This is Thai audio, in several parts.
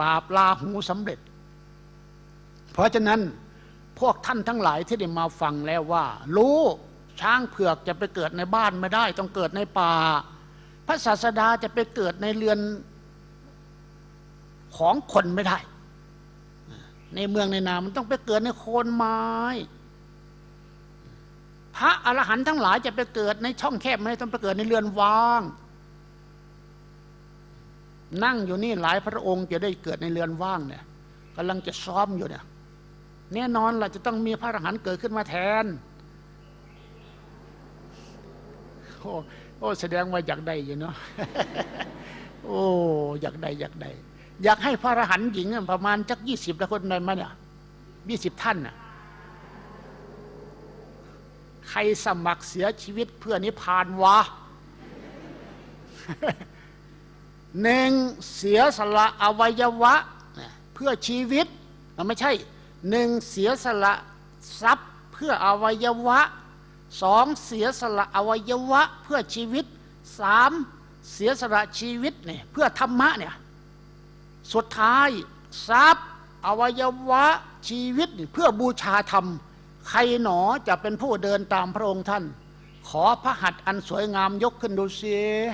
ปราบลาหูสำเร็จ เพราะฉะนั้นพวกท่านทั้งหลายที่ได้มาฟังแล้วว่า รู้ช้างเผือกจะไปเกิดในบ้านไม่ได้ ต้องเกิดในป่า พระศาสดาจะไปเกิดในเรือนของคนไม่ได้ ในเมืองในนามันต้องไปเกิดในโคนไม้ พระอรหันต์ทั้งหลายจะไปเกิดในช่องแคบไม่ได้ต้องไปเกิดในเรือนว่าง นั่งอยู่นี่หลายพระองค์จะได้เกิดในเรือนว่างเนี่ยกำลังจะซ้อมอยู่เนี่ยแน่นอนล่ะจะต้องมีพระอรหันต์เกิดขึ้นมาแทนโอ้โอ้แสดงว่าอยากได้อยู่เนาะโอ้อยากได้อยากได้อยากให้พระอรหันต์หญิงประมาณจักยี่สิบคนได้ไหมเนี่ยยี่สิบท่านน่ะใครสมัครเสียชีวิตเพื่อนิพพานวะ หนึ่งเสียสละอวัยวะเพื่อชีวิตไม่ใช่หนึ่งเสียสละทรัพย์เพื่ออวัยวะสองเสียสละอวัยวะเพื่อชีวิตสามเสียสละชีวิตเนี่ยเพื่อธรรมะเนี่ยสุดท้ายทรัพย์ อวัยวะชีวิตเพื่อบูชาธรรม ใครหนอจะเป็นผู้เดินตามพระองค์ท่าน ขอพระหัตถ์อันสวยงามยกขึ้นดูสิเออ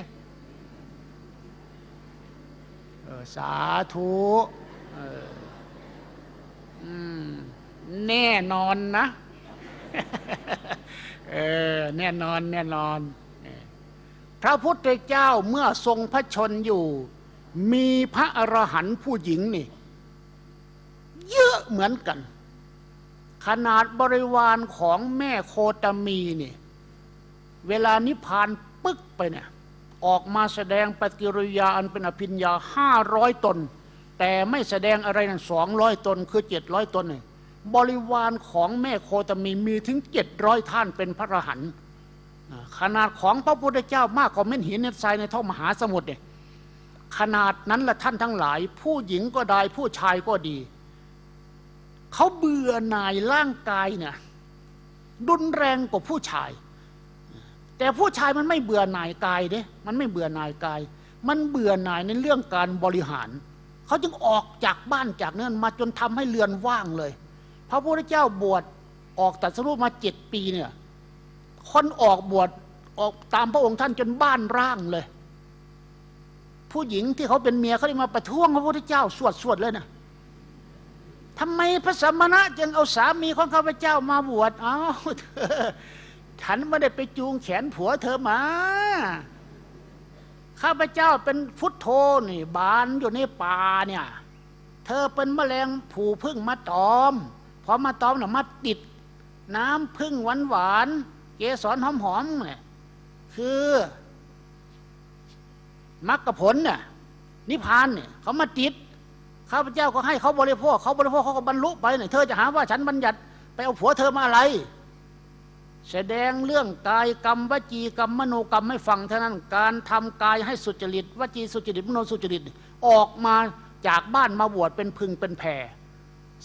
สาธุแน่นอนนะเออแน่นอนแน่นอน พระพุทธเจ้าเมื่อทรงพระชนอยู่ มีพระอรหันต์ผู้หญิงนี่ เยอะเหมือนกัน ขนาดบริวารของแม่โคตมีนี่ เวลานิพพานปึ๊กไปเนี่ย ออกมาแสดงปฏิกิริยาอันเป็นอภิญญาห้าร้อยตน แต่ไม่แสดงอะไรนั่นสองร้อยตนคือเจ็ดร้อยตนเนี่ยบริวารของแม่โคตมีมีถึงเจ็ดร้อยท่านเป็นพระอรหันต์ขนาดของพระพุทธเจ้ามากกว่าเม็ดหินเน็ดทรายในท้อมหาสมุทรเนี่ยขนาดนั้นละท่านทั้งหลาย ผู้หญิงก็ได้ผู้ชายก็ดี เขาเบื่อหน่ายร่างกายเนี่ยรุนแรงกว่าผู้ชาย แต่ผู้ชายมันไม่เบื่อหน่ายกายเด้ มันไม่เบื่อหน่ายกาย มันเบื่อหน่ายในเรื่องการบริหาร เขาจึงออกจากบ้านจากนั่นมาจนทำให้เรือนว่างเลย พระพุทธเจ้าบวชออกตัดสรุปมาเจ็ดปีเนี่ยคนออกบวชออกตามพระองค์ท่านจนบ้านร่างเลย ผู้หญิงที่เขาเป็นเมียเขาได้มาประท้วงพระพุทธเจ้าสวดสวดเลยนะทำไมพระสมณะจึงเอาสามีของข้าพเจ้ามาบวชอ้าวเธอ ฉันไม่ได้ไปจูงแขนผัวเธอมา ข้าพเจ้าเป็นพุทโธนี่บานอยู่ในป่าเนี่ย เธอเป็นแมลงผูพึ่งมาตอม พอมาตอมน่ะมาติด น้ำพึ่งหวานหวานๆเกสรหอมหอมๆเนี่ยคือมรรคผลเนี่ยนิพพานเนี่ยเขามาติดข้าพเจ้าก็ให้เขาบริโภคเขาบริโภคเขาก็บรรลุไปเนี่ยเธอจะหาว่าฉันบัญญัติไปเอาผัวเธอมาอะไร แสดงเรื่องกายกรรมวจีกรรมมโนกรรมให้ฟังเท่านั้นการทำกายให้สุจริตวจีสุจริตมโนสุจริตออกมาจากบ้านมาบวชเป็นพึงเป็นแผ่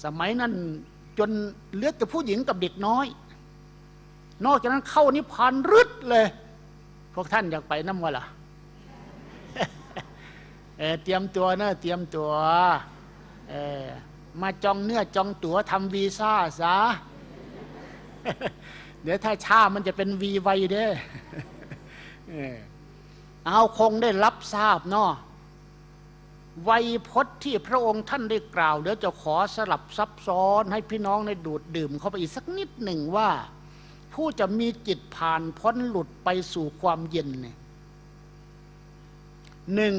สมัยนั้นจนเลือดแต่ผู้หญิงกับเด็กน้อย นอกจากนั้นเข้านิพพานรึดเลย พวกท่านอยากไปน้ำวะล่ะเเตรียมตัวเนอะเตรียมตัวมาจองเนื้อจองตั๋วทำวีซ่าซะ เดี๋ยวถ้าช้ามันจะเป็นวีไวเด้อเอาคงได้รับทราบเนาะไวยพจน์ที่พระองค์ท่านได้กล่าว เดี๋ยวจะขอสลับซับซ้อนให้พี่น้องได้ดูดดื่มเข้าไปอีกสักนิดหนึ่งว่า ผู้จะมีจิตผ่านพ้นหลุดไปสู่ความเย็นเนี่ยหนึ่ง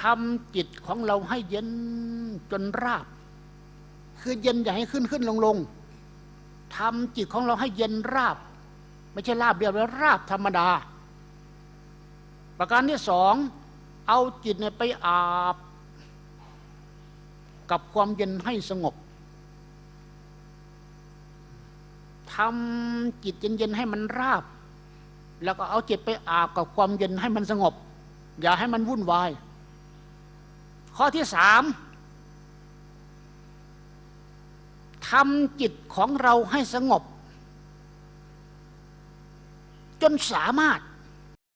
ทำจิตของเราให้เย็นจนราบ คือเย็นอย่าให้ขึ้นขึ้นลงลงทำจิตของเราให้เย็นราบ ไม่ใช่ราบเดียวแล้วราบธรรมดา ประการที่สองเอาจิตเนี่ยไปอาบ กับความเย็นให้สงบทำจิตเย็นๆให้มันราบ แล้วก็เอาจิตไปอาบกับความเย็นให้มันสงบ อย่าให้มันวุ่นวาย ข้อที่สาม ทำจิตของเราให้สงบ จนสามารถ